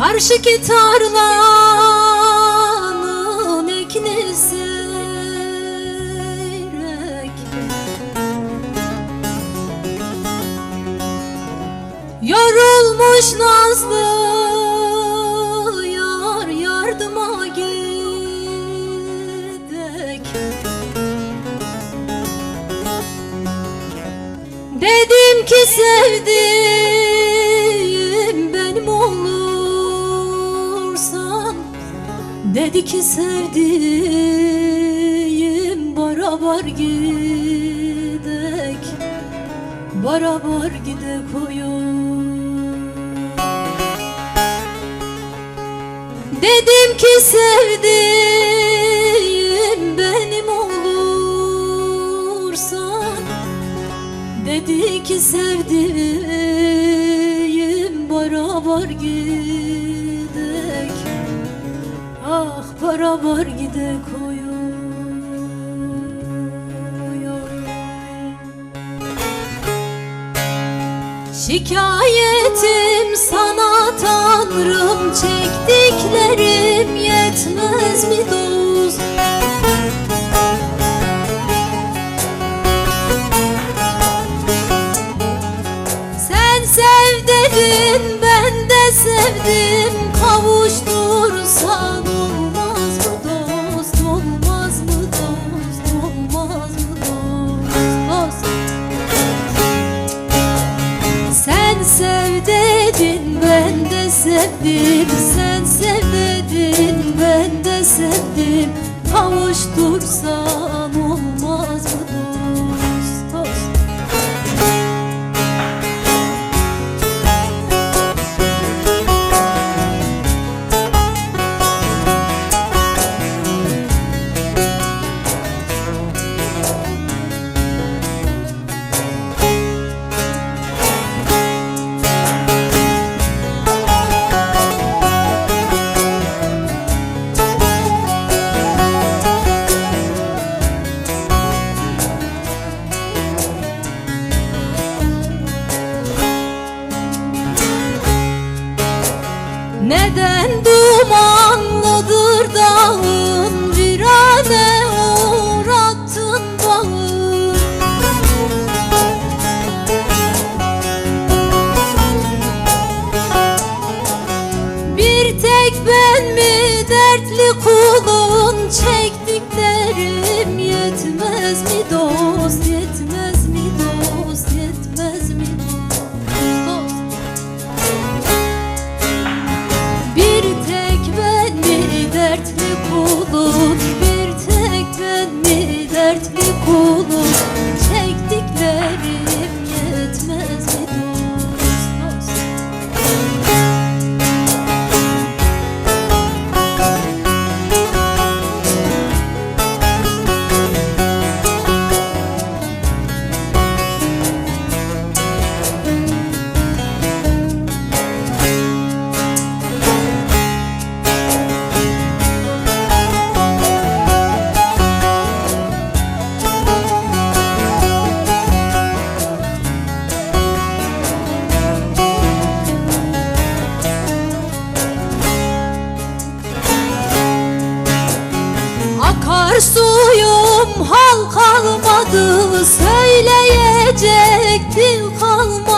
Karşıki tarlanın seyrek Yorulmuş nazlı yar yardıma gidek. Dedim ki sevdiğim Dedi ki sevdiğim beraber gidek Beraber gidek oyun. Dedim ki sevdiğim benim olursan Dedi ki sevdiğim beraber gidek Ah beraber gidek oyun Şikayetim sana tanrım çektiklerim yetmez mi dost? Sen sev dedin ben de sevdim kavuştursan sevdim Sen sev dedin ben de sevdim. Kavuştursan olmaz mı Neden dumanlıdır dağın Virane dertli kalmadı Söyleyecek dil kalmadı